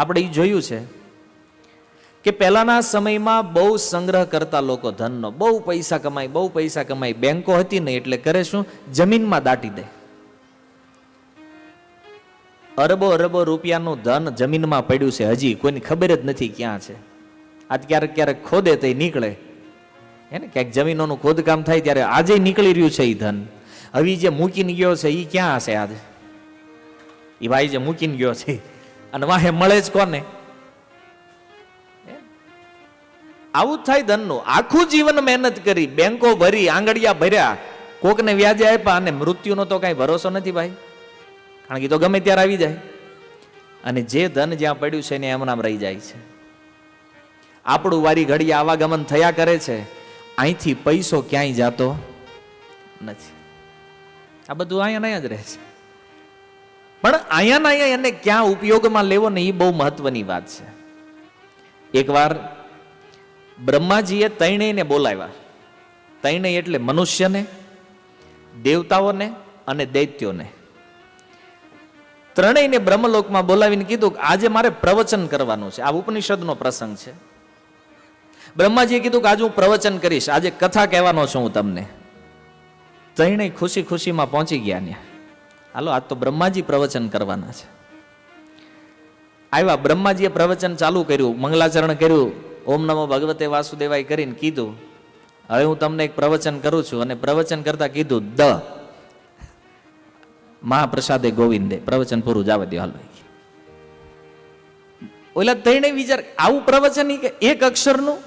આપણે એ જોયું છે કે પહેલાના સમયમાં બહુ સંગ્રહ કરતા લોકો ધનનો, બહુ પૈસા કમાય, બહુ પૈસા કમાય, બેંકો હતી ને એટલે કરે શું? જમીનમાં દાટી દે. અરબો અરબો રૂપિયાનું ધન જમીનમાં પડ્યું છે હજી, કોઈની ખબર જ નથી ક્યાં છે. આજ ક્યારેક ક્યારેક ખોદે તો નીકળે. હે ને, ક્યાંક જમીનોનું ખોદકામ થાય ત્યારે આજે નીકળી રહ્યું છે એ ધન. હવે જે મૂકીને ગયો છે એ ક્યાં હશે આજે? એ ભાઈ જે મૂકીને ગયો છે. અને વાહે મળે જ કોને? આવું થાય ધનનું. આખું જીવન મહેનત કરી, બેંકો ભરી, આંગળિયા ભર્યા. કોકને વ્યાજે આપ્યા અને મૃત્યુનો તો કાંઈ ભરોસો નથી ભાઈ. કારણ કે તો ગમે ત્યારે આવી જાય. અને જે ધન જ્યાં પડ્યું છે એને એમનામ રહી જાય છે. આપણું વારી ઘડી આવાગમન થયા કરે છે. અહીંથી પૈસો ક્યાંય જાતો નથી. આ બધું અહીંયા અહીંયા જ રહે છે. પણ અહીંયા ના અહીંયા એને ક્યાં ઉપયોગમાં લેવો ને એ બહુ મહત્વની વાત છે. એકવાર બ્રહ્માજીએ તૈણેયને બોલાવ્યા. તૈણેય એટલે મનુષ્યને, દેવતાઓને અને દૈત્યોને. ત્રણેયને બ્રહ્મલોકમાં બોલાવીને કીધું કે આજે મારે પ્રવચન કરવાનું છે. આ ઉપનિષદનો પ્રસંગ છે. બ્રહ્માજીએ કીધું કે આજે હું પ્રવચન કરીશ. આજે કથા કહેવાનો છું હું તમને. ત્રણેય ખુશી ખુશીમાં પહોંચી ગયા ત્યાં. હાલો આજ તો બ્રહ્માજી પ્રવચન કરવાના છે. આવ્યા, બ્રહ્માજીએ પ્રવચન ચાલુ કર્યું, મંગલાચરણ કર્યું, ઓમ નમો ભગવતે વાસુદેવાય કરીને કીધું, હવે હું તમને એક પ્રવચન કરું છું, અને પ્રવચન કરતા કીધું, દ. મહાપ્રસાદે ગોવિંદે, પ્રવચન પૂરું જવા દો, હાલો. ઓલા ત્રણેય વિચાર, આવું પ્રવચન એક અક્ષરનું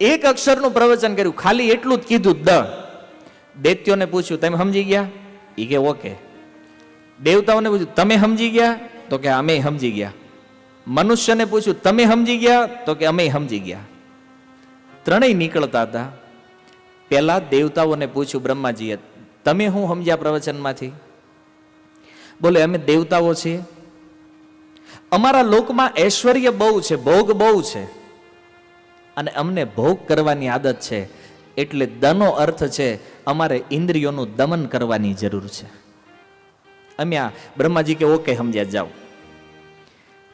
એક અક્ષરનું પ્રવચન કર્યું, ખાલી એટલું જ કીધું, દ. દૈત્યોને પૂછ્યું, તમે સમજી ગયા? ઈ કે, ઓકે. દેવતાઓને પૂછ્યું, તમે સમજી ગયા? તો કે, અમે સમજી ગયા. મનુષ્યને પૂછ્યું, તમે સમજી ગયા? તો કે, અમે સમજી ગયા. ત્રણેય નીકળતા હતા. પહેલા દેવતાઓને પૂછ્યું બ્રહ્માજીએ, તમે શું સમજ્યા પ્રવચનમાંથી? બોલે, અમે દેવતાઓ છીએ. અમારા લોકમાં ઐશ્વર્ય બહુ છે, ભોગ બહુ છે. અને અમને ભોગ કરવાની આદત છે. એટલે દનો અર્થ છે, અમારે ઇન્દ્રિયોનું દમન કરવાની જરૂર છે. અમે બ્રહ્માજી કે, ઓકે, સમજ્યા, જાઓ.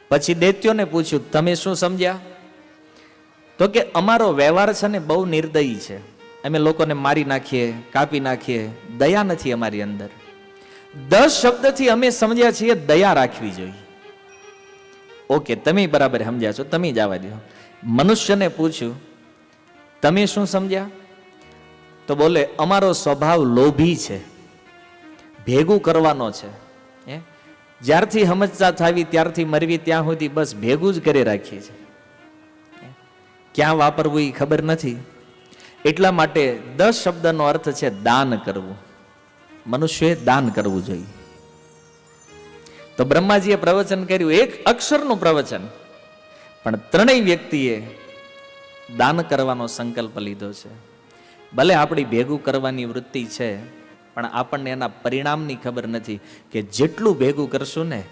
પછી દૈત્યોને પૂછ્યું, તમે શું સમજ્યા? તો કે, અમારો વ્યવહાર છે ને બહુ નિર્દયી છે. અમે લોકોને મારી નાખીએ, કાપી નાખીએ, દયા નથી અમારી અંદર. દસ શબ્દથી અમે સમજ્યા છીએ, દયા રાખવી જોઈએ. ઓકે, તમે બરાબર સમજ્યા છો, તમે જવા દો મનુષ્યને પૂછ્યું, તમે શું સમજ્યા? તો બોલે, અમારો સ્વભાવ લોભી છે. ભેગું કરવાનો છે, હે? જ્યારથી સમજતા થાવી, ત્યારથી મરવી, ત્યાં સુધી બસ ભેગું જ કરી રાખીએ છે ક્યાં વાપરવું એ ખબર નથી. એટલા માટે દસ શબ્દનો અર્થ છે દાન કરવું. મનુષ્યએ દાન કરવું જોઈએ. તો બ્રહ્માજીએ પ્રવચન કર્યું, એક અક્ષરનું પ્રવચન. પણ ત્રણેય વ્યક્તિએ દાન કરવાનો સંકલ્પ લીધો છે. ભલે આપણી ભેગું કરવાની વૃત્તિ છે પણ આપણને એના પરિણામની ખબર નથી કે જેટલું ભેગું કરશું ને,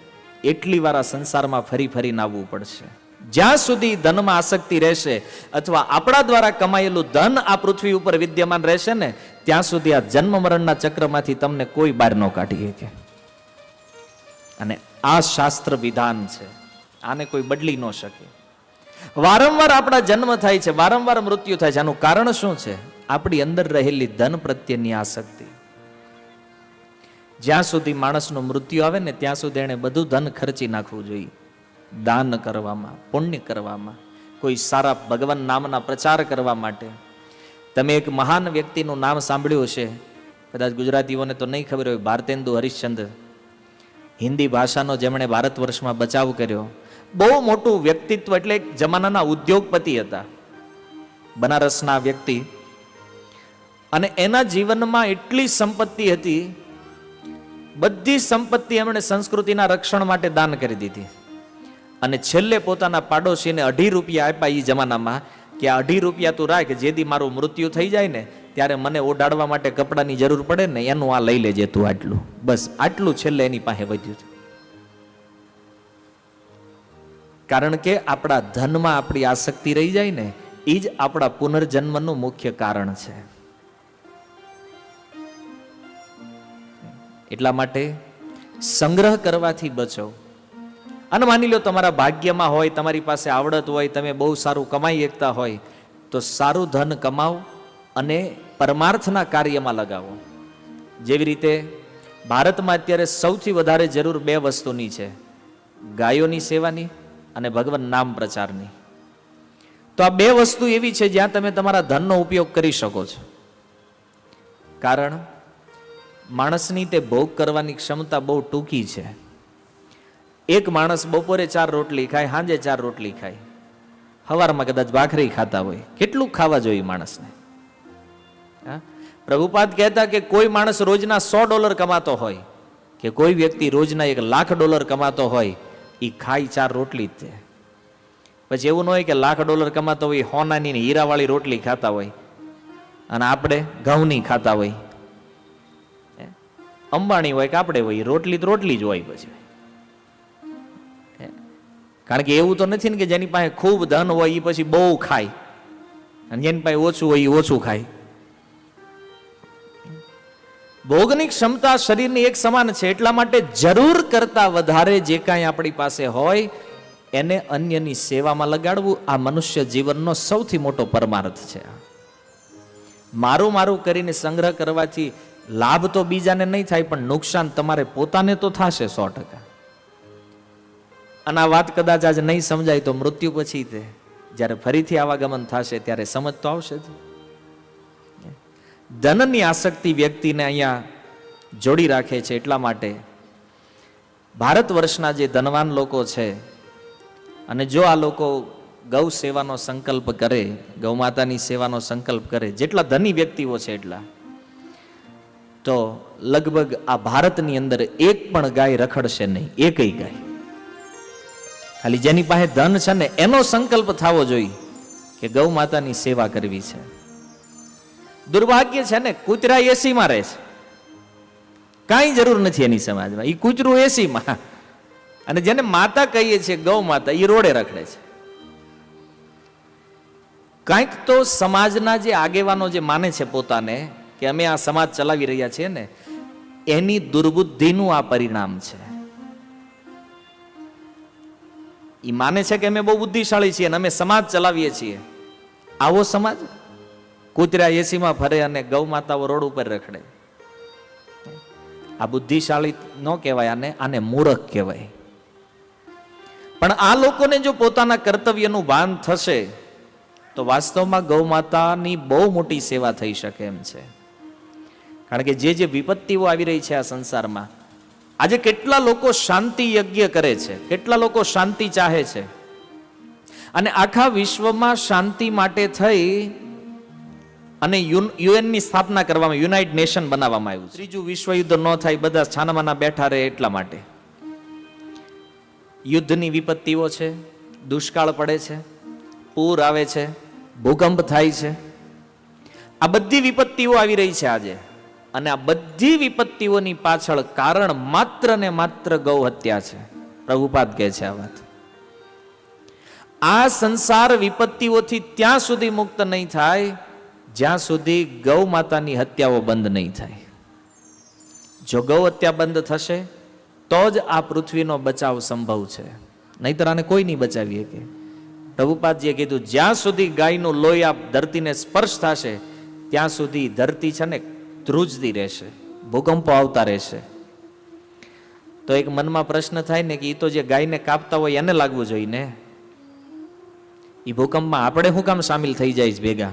એટલી વાર આ સંસારમાં ફરી ફરીને આવવું પડશે. જ્યાં સુધી ધનમાં આસક્તિ રહેશે અથવા આપણા દ્વારા કમાયેલું ધન આ પૃથ્વી ઉપર વિદ્યમાન રહેશે ને, ત્યાં સુધી આ જન્મ મરણના ચક્રમાંથી તમને કોઈ બહાર ન કાઢી શકે. અને આ શાસ્ત્ર વિધાન છે. આને કોઈ બદલી ન શકે. વારંવાર આપણા જન્મ થાય છે, વારંવાર મૃત્યુ થાય છે. આનું કારણ શું છે? આપણી અંદર રહેલી ધન પ્રત્યેની આસક્તિ. જ્યાં સુધી માણસનું મૃત્યુ આવે ને ત્યાં સુધી એણે બધું ધન ખર્ચી નાખવું જોઈએ. દાન કરવામાં, પુણ્ય કરવામાં, કોઈ સારા ભગવાન નામના પ્રચાર કરવા માટે. તમે એક મહાન વ્યક્તિનું નામ સાંભળ્યું હશે. કદાચ ગુજરાતીઓને તો નહીં ખબર હોય, ભારતેન્દુ હરિશ્ચંદ્ર હિન્દી ભાષાનો જેમણે ભારત વર્ષમાં બચાવ કર્યો. બહુ મોટું વ્યક્તિત્વ એટલે જમાનાના ઉદ્યોગપતિ હતા. બનારસના વ્યક્તિ. અને એના જીવનમાં એટલી સંપત્તિ હતી બધી સંપત્તિ એમણે સંસ્કૃતિના રક્ષણ માટે દાન કરી દીધી. અને છેલ્લે પોતાના પાડોશીને અઢી રૂપિયા આપ્યા એ જમાનામાં કે આ અઢી રૂપિયા તું રાખ, જેથી મારું મૃત્યુ થઈ જાય ને, ત્યારે મને ઓડાડવા માટે કપડાની જરૂર પડે ને, એનું આ લઈ લેજે તું આટલું. બસ, આટલું છેલ્લે એની પાસે વધ્યું છે. કારણ કે આપણા ધનમાં આપણી આસક્તિ રહી જાય ને એ જ આપણા પુનર્જન્મનું મુખ્ય કારણ છે. એટલા માટે સંગ્રહ કરવાથી બચો. અને માની લો તમારા ભાગ્યમાં હોય, તમારી પાસે આવડત હોય, તમે બહુ સારું કમાઈ શકતા હોય, તો સારું ધન કમાવો અને પરમાર્થના કાર્યમાં લગાવો. જેવી રીતે ભારતમાં અત્યારે સૌથી વધારે જરૂર બે વસ્તુની છે, ગાયોની સેવાની અને ભગવાન નામ પ્રચારની. તો આ બે વસ્તુ એવી છે જ્યાં તમે તમારા ધનનો ઉપયોગ કરી શકો છો. કારણ માણસની તે ભોગ કરવાની ક્ષમતા બહુ ટૂંકી છે. એક માણસ બપોરે ચાર રોટલી ખાય, સાંજે ચાર રોટલી ખાય. સવારમાં કદાચ ભાખરી ખાતા હોય. કેટલું ખાવા જોઈએ માણસને? પ્રભુપાદ કહેતા કે કોઈ માણસ રોજના સો ડોલર કમાતો હોય કે કોઈ વ્યક્તિ રોજના એક લાખ ડોલર કમાતો હોય એ ખાય ચાર રોટલી જ છે પછી એવું ન હોય કે લાખ ડોલર કમાતો હોય હોનાની હીરાવાળી રોટલી ખાતા હોય. અને આપણે ઘઉંની ખાતા હોય? અંબાણી હોય કે આપણે હોય રોટલી તો રોટલી જ હોય પછી. કારણ કે એવું તો નથી ને કે જેની પાસે ખૂબ ધન હોય, એ પછી બહુ ખાય. અને જેની પાસે ઓછું હોય, એ ઓછું ખાય. ભોગની ક્ષમતા શરીરની એક સમાન છે, એટલા માટે જરૂર કરતા વધારે જે કાંઈ આપણી પાસે હોય, એને અન્યની સેવામાં લગાડવું આ મનુષ્ય જીવનનો સૌથી મોટો પરમાર્થ છે. મારું મારું કરીને સંગ્રહ કરવાથી લાભ તો બીજાને નહીં થાય, પણ નુકસાન તમારે પોતાને તો થશે સો ટકા. અને આ વાત કદાચ આજ નહીં સમજાય તો મૃત્યુ પછી તે જ્યારે ફરીથી આવાગમન થશે ત્યારે સમજ તો આવશે જ. ધનની આસક્તિ વ્યક્તિને અહીંયા જોડી રાખે છે એટલા માટે ભારત વર્ષના જે ધનવાન લોકો છે અને જો આ લોકો ગૌ સેવાનો સંકલ્પ કરે, ગૌ માતાની સેવાનો સંકલ્પ કરે, જેટલા ધની વ્યક્તિઓ છે એટલા તો લગભગ આ ભારતની અંદર એક પણ ગાય રખડશે નહીં, એકય ગાય. ખાલી જેની પાસે ધન છે ને, એનો સંકલ્પ થવો જોઈએ કે ગૌ માતાની સેવા કરવી છે. દુર્ભાગ્ય છે ને, કૂતરા એસીમાં રહે છે. કાંઈ જરૂર નથી એની સમાજમાં. એ કૂતરું એસીમાં. અને જેને માતા કહીએ છીએ, ગૌ માતા એ રોડે રખડે છે. કાંઈક તો સમાજના જે આગેવાનો જે માને છે પોતાને કે અમે આ સમાજ ચલાવી રહ્યા છીએ ને, એની દુર્બુદ્ધિનું આ પરિણામ છે. એ માને છે કે અમે બહુ બુદ્ધિશાળી છીએ અને અમે સમાજ ચલાવીએ છીએ. આવો સમાજ? કૂતરા એસીમાં ફરે અને ગૌ માતાઓ રોડ ઉપર રખડે. આ બુદ્ધિશાળી ન કહેવાય, આને આને મૂરખ કહેવાય. પણ આ લોકોને જો પોતાના કર્તવ્યનું ભાન થશે, તો વાસ્તવમાં ગૌ માતાની બહુ મોટી સેવા થઈ શકે એમ છે. કારણ કે જે જે વિપત્તિઓ આવી રહી છે આ સંસારમાં, આજે કેટલા લોકો શાંતિ યજ્ઞ કરે છે, કેટલા લોકો શાંતિ ચાહે છે. અને આખા વિશ્વમાં શાંતિ માટે થઈ અને યુએનની સ્થાપના કરવામાં યુનાઇટેડ નેશન બનાવવામાં આવ્યું. ત્રીજું વિશ્વયુદ્ધ ન થાય, બધા છાનામાના બેઠા રહે એટલા માટે. યુદ્ધની વિપત્તિઓ છે, દુષ્કાળ પડે છે, પૂર આવે છે, ભૂકંપ થાય છે. આ બધી વિપત્તિઓ આવી રહી છે આજે. અને આ બધી વિપત્તિઓની પાછળ કારણ માત્ર ને માત્ર ગૌ હત્યા છે. પ્રભુપાદ કહે છે આ વાત. આ સંસાર વિપત્તિઓથી ત્યાં સુધી મુક્ત નહીં થાય, જ્યાં સુધી ગૌ માતાની હત્યાઓ બંધ નહીં થાય. જો ગૌ હત્યા બંધ થશે, તો જ આ પૃથ્વીનો બચાવ સંભવ છે. નહીતર આને કોઈ નહીં બચાવી શકે. પ્રભુપાદજીએ કીધું, જ્યાં સુધી ગાયનું લોહી આ ધરતીને સ્પર્શ થશે, ત્યાં સુધી ધરતી છે ને ધ્રુજતી રહેશે, ભૂકંપો આવતા રહેશે. તો એક મનમાં પ્રશ્ન થાય ને કે એ તો જે ગાયને કાપતા હોય એને લાગવું જોઈએ ને? એ ભૂકંપમાં આપણે શું કામ સામેલ થઈ જાય ભેગા?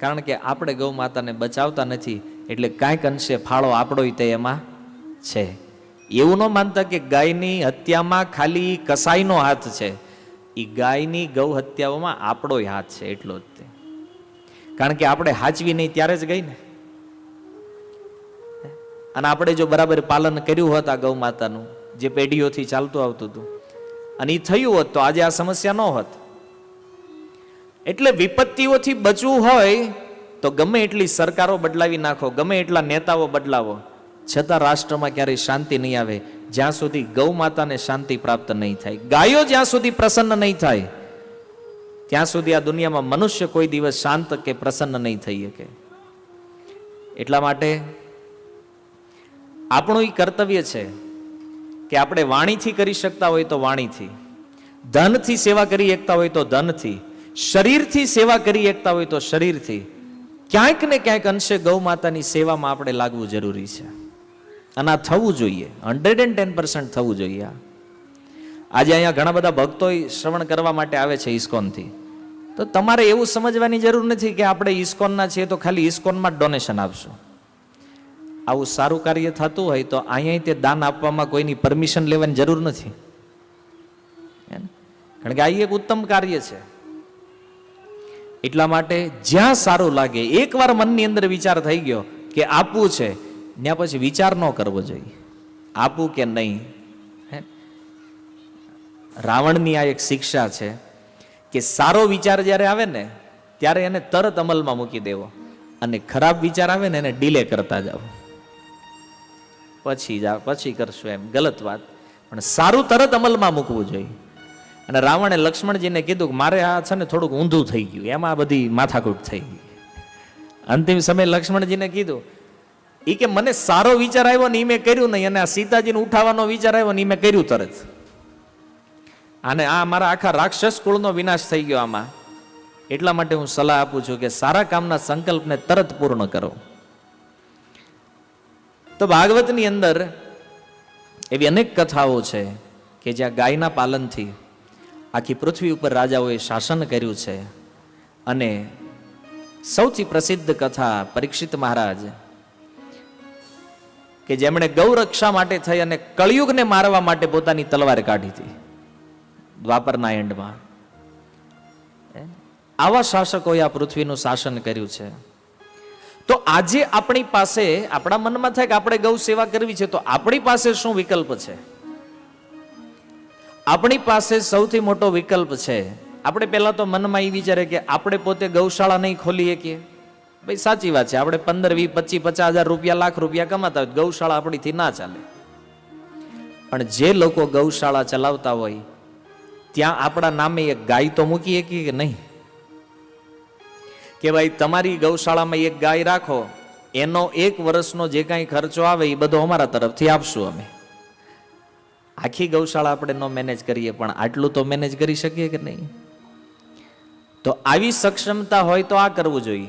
કારણ કે આપણે ગૌ માતાને બચાવતા નથી, એટલે કાંઈક અંશે ફાળો આપણો તે એમાં છે. એવું ન માનતા કે ગાયની હત્યામાં ખાલી કસાઈનો હાથ છે. એ ગાયની ગૌ હત્યાઓમાં આપણોય હાથ છે એટલો જ તે. કારણ કે આપણે હાચવી નહીં ત્યારે જ ગઈ ને? અને આપણે જો બરાબર પાલન કર્યું હોત આ ગૌ માતાનું, જે પેઢીઓથી ચાલતું આવતું હતું, અને એ થયું હોત તો આજે આ સમસ્યા ન હોત. એટલે વિપત્તિઓથી બચવું હોય તો ગમે એટલી સરકારો બદલાવી નાખો, ગમે એટલા નેતાઓ બદલાવો, છતાં રાષ્ટ્રમાં ક્યારેય શાંતિ નહીં આવે, જ્યાં સુધી ગૌ માતાને શાંતિ પ્રાપ્ત નહીં થાય. ગાયો જ્યાં સુધી પ્રસન્ન નહીં થાય, ત્યાં સુધી આ દુનિયામાં મનુષ્ય કોઈ દિવસ શાંત કે પ્રસન્ન નહીં થઈ શકે. એટલા માટે આપણું એ કર્તવ્ય છે કે આપણે વાણીથી કરી શકતા હોય તો વાણીથી, ધનથી સેવા કરી એકતા હોય તો ધનથી, શરીરથી સેવા કરી એકતા હોય તો શરીરથી, ક્યાંક ને ક્યાંક અંશે ગૌ માતાની સેવામાં આપણે લાગવું જરૂરી છે. અને આ થવું જોઈએ હંડ્રેડ એન્ડ ટેન પર્સન્ટ થવું જોઈએ આ. આજે અહીંયા ઘણા બધા ભક્તો શ્રવણ કરવા માટે આવે છે ઇસ્કોનથી તો તમારે એવું સમજવાની જરૂર નથી કે આપણે ઇસ્કોનના છીએ તો ખાલી ઇસ્કોનમાં જ ડોનેશન આપશું. આવું સારું કાર્ય થતું હોય તો અહીંયા તે દાન આપવામાં કોઈની પરમિશન લેવાની જરૂર નથી. કારણ કે આ એક ઉત્તમ કાર્ય છે. એટલા માટે જ્યાં સારું લાગે, એકવાર મનની અંદર વિચાર થઈ ગયો કે આપવું છે, ત્યાં પછી વિચાર ન કરવો જોઈએ. આપવું કે નહીં? રાવણની આ એક શિક્ષા છે કે સારો વિચાર જ્યારે આવે ને, ત્યારે એને તરત અમલમાં મૂકી દેવો. અને ખરાબ વિચાર આવે ને, એને ડીલે કરતા જાઓ. પછી જા, પછી કરશું એમ, ગલત વાત. પણ સારું તરત અમલમાં મૂકવું જોઈએ. અને રાવણે લક્ષ્મણજીને કીધું કે મારે આ છે ને થોડુંક ઊંધું થઈ ગયું, એમાં બધી માથાકૂટ થઈ ગઈ. અંતિમ સમયે લક્ષ્મણજીને કીધું એ કે મને સારો વિચાર આવ્યો ને એ મેં કર્યું નહીં, અને આ સીતાજીને ઉઠાવવાનો વિચાર આવ્યો ને એ મેં કર્યું તરત. અને આ મારા આખા રાક્ષસ કુળનો વિનાશ થઈ ગયો આમાં. એટલા માટે હું સલાહ આપું છું કે સારા કામના સંકલ્પને તરત પૂર્ણ કરો. તો ભાગવતની અંદર એવી અનેક કથાઓ છે કે જ્યાં ગાયના પાલનથી આખી પૃથ્વી ઉપર રાજાઓએ શાસન કર્યું છે. અને સૌથી પ્રસિદ્ધ કથા પરીક્ષિત મહારાજ કે જેમણે ગૌરક્ષા માટે થઈ અને કળિયુગને મારવા માટે પોતાની તલવાર કાઢી હતી. દ્વાપરના એન્ડમાં આવા શાસકોએ આ પૃથ્વીનું શાસન કર્યું છે. તો આજે આપણી પાસે, આપણા મનમાં થાય કે આપણે ગૌ સેવા કરવી છે, તો આપણી પાસે શું વિકલ્પ છે? આપણી પાસે સૌથી મોટો વિકલ્પ છે. આપણે પહેલા તો મનમાં એ વિચારે કે આપણે પોતે ગૌશાળા નહીં ખોલી શકીએ ભાઈ, સાચી વાત છે. આપણે પંદર, વીસ પચીસ પચાસ હજાર રૂપિયા, લાખ રૂપિયા કમાતા હોય ગૌશાળા આપણીથી ના ચાલે. પણ જે લોકો ગૌશાળા ચલાવતા હોય, ત્યાં આપણા નામે એક ગાય તો મૂકી શકીએ કે નહીં? કે ભાઈ, તમારી ગૌશાળામાં એક ગાય રાખો, એનો એક વર્ષનો જે કાંઈ ખર્ચો આવે એ બધો અમારા તરફથી આપશું અમે. આખી ગૌશાળા આપણે ન મેનેજ કરીએ, પણ આટલું તો મેનેજ કરી શકીએ કે નહીં? તો આવી સક્ષમતા હોય તો આ કરવું જોઈએ.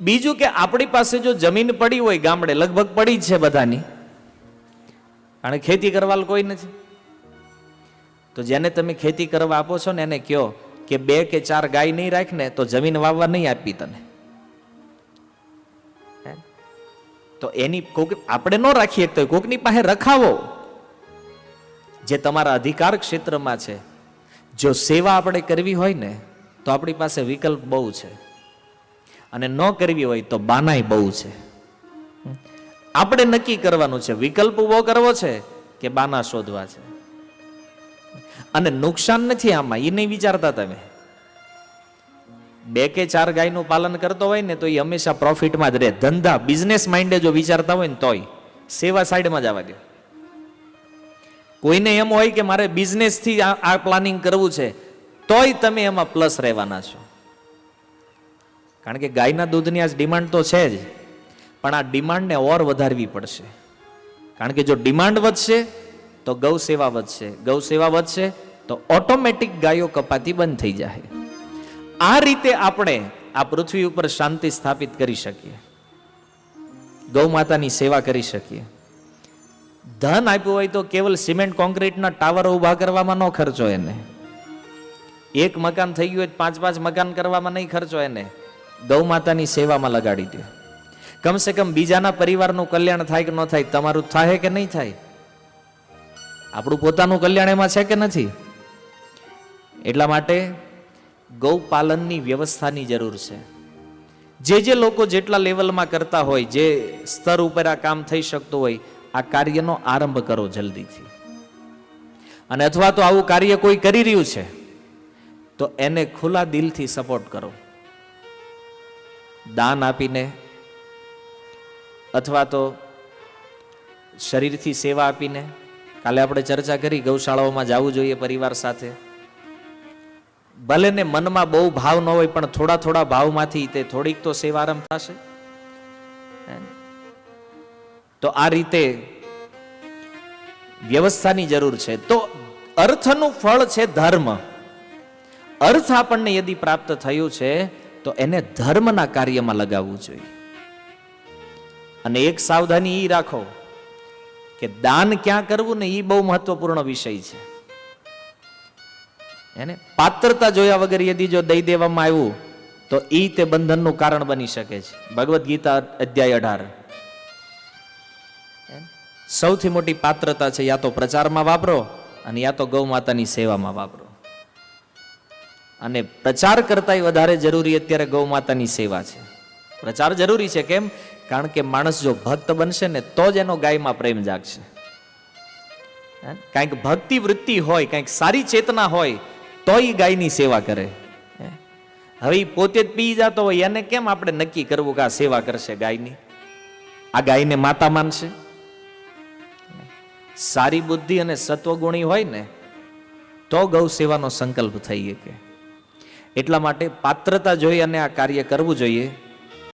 બીજું કે આપણી પાસે જો જમીન પડી હોય ગામડે, લગભગ પડી જ છે બધાની. કારણ ખેતી કરવા કોઈ નથી. તો જેને તમે ખેતી કરવા આપો છો ને એને કયો કે બે કે ચાર ગાય નહીં રાખ ને તો જમીન વાવવા નહીં આપી તને. તો એની કોક આપણે ન રાખીએ તો કોકની પાસે રખાવો. જે તમારા અધિકાર ક્ષેત્રમાં છે. જો સેવા આપણે કરવી હોય ને તો આપણી પાસે વિકલ્પ બહુ છે. અને ન કરવી હોય તો બાનાય બહુ છે. આપણે નક્કી કરવાનું છે વિકલ્પ ઊભો કરવો છે કે બાના શોધવા છે? અને નુકસાન નથી આમાં એ નહીં વિચારતા તમે. બે કે ચાર ગાયનું પાલન કરતો હોય ને તો એ હંમેશા પ્રોફિટમાં જ રહે. ધંધા બિઝનેસ માઇન્ડે જો વિચારતા હોય ને તોય, સેવા સાઈડમાં જવા દે. કોઈને એમ હોય કે મારે બિઝનેસથી આ પ્લાનિંગ કરવું છે, તોય તમે એમાં પ્લસ રહેવાના છો. કારણ કે ગાયના દૂધની આજ ડિમાન્ડ તો છે જ, પણ આ ડિમાન્ડને ઓર વધારવી પડશે. કારણ કે જો ડિમાન્ડ વધશે તો ગૌ સેવા વધશે. ગૌ સેવા વધશે તો ઓટોમેટિક ગાયો કપાતી બંધ થઈ જાય આ રીતે આપણે આ પૃથ્વી ઉપર શાંતિ સ્થાપિત કરી શકીએ. ગૌ માતાની સેવા કરી શકીએ. ધન આપ્યું હોય તો કેવલ સિમેન્ટ કોન્ક્રીટના ટાવર ઊભા કરવામાં ન ખર્ચો એને. એક મકાન થઈ ગયું હોય પાંચ પાંચ મકાન કરવામાં નહીં ખર્ચો એને. ગૌ માતાની સેવામાં લગાડી દો. કમસે કમ બીજાના પરિવારનું કલ્યાણ થાય કે ન થાય, તમારું થાય કે નહીં થાય? આપણું પોતાનું કલ્યાણ એમાં છે કે નથી? એટલા માટે ગૌપાલનની વ્યવસ્થાની જરૂર છે. જે જે લોકો જેટલા લેવલમાં કરતા હોય, જે સ્તર ઉપર આ કામ થઈ શકતું હોય, આ કાર્યનો આરંભ કરો જલ્દીથી. અને અથવા તો આવું કાર્ય કોઈ કરી રહ્યું છે, તો એને ખુલ્લા દિલથી સપોર્ટ કરો. દાન આપીને અથવા તો શરીરથી સેવા આપીને કાલે આપણે ચર્ચા કરી ગૌશાળાઓમાં જવું જોઈએ પરિવાર સાથે. ભલે ને મનમાં બહુ ભાવ ન હોય, પણ થોડા થોડા ભાવમાંથી તે થોડીક તો સેવા આરંભ થશે તો આ રીતે વ્યવસ્થાની જરૂર છે. તો અર્થનું ફળ છે ધર્મ. અર્થ આપણને યદિ પ્રાપ્ત થયું છે, તો એને ધર્મના કાર્યમાં લગાવવું જોઈએ. અને એક સાવધાની એ રાખો. કે દાન ક્યાં કરવું ને એ બહુ મહત્વપૂર્ણ વિષય છે. એને પાત્રતા જોયા વગર યદી જો દઈ દેવામાં આવ્યું, તો ઈ તે બંધનનું કારણ બની શકે છે. ભગવદ્ ગીતા અધ્યાય અઢાર. સૌથી મોટી પાત્રતા છે, યા તો પ્રચારમાં વાપરો અને યા તો ગૌ માતાની સેવામાં વાપરો. અને પ્રચાર કરતા વધારે જરૂરી અત્યારે ગૌ માતાની સેવા છે. પ્રચાર જરૂરી છે કેમ? કારણ કે માણસ જો ભક્ત બનશે ને તો જ એનો ગાયમાં પ્રેમ જાગશે? કાંઈક ભક્તિ વૃત્તિ હોય, કાંઈક સારી ચેતના હોય તો એ ગાયની સેવા કરે? હવે એ પોતે જ પી જતો હોય, એને કેમ આપણે નક્કી કરવું કે આ સેવા કરશે ગાયની? આ ગાયને માતા માનશે? સારી બુદ્ધિ અને સત્વગુણી હોય ને, તો ગૌ સેવાનો સંકલ્પ થઈ શકે. એટલા માટે પાત્રતા જોઈ અને આ કાર્ય કરવું જોઈએ.